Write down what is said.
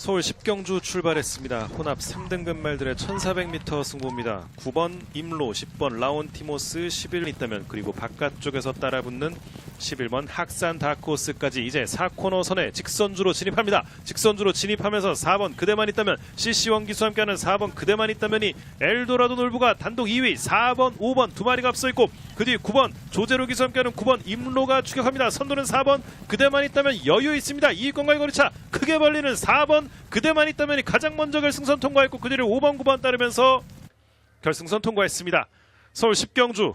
서울 10경주 출발했습니다. 혼합 3등급 말들의 1400m 승부입니다. 9번 임로, 10번 라온 티모스, 11번 있다면 그리고 바깥쪽에서 따라붙는 11번 학산 다크호스까지 이제 4코너 선에 직선주로 진입합니다. 직선주로 진입하면서 4번 그대만 있다면 CC원 기수와 함께하는 4번 그대만 있다면이 엘도라도 놀부가 단독 2위 4번 5번 두 마리가 앞서 있고 그 뒤 9번 조제로 기수와 함께하는 9번 임로가 추격합니다. 선두는 4번 그대만 있다면 여유 있습니다. 2위권과의 거리차 크게 벌리는 4번 그대만 있다면이 가장 먼저 결승선 통과했고 그 뒤를 5번 9번 따르면서 결승선 통과했습니다. 서울 10경주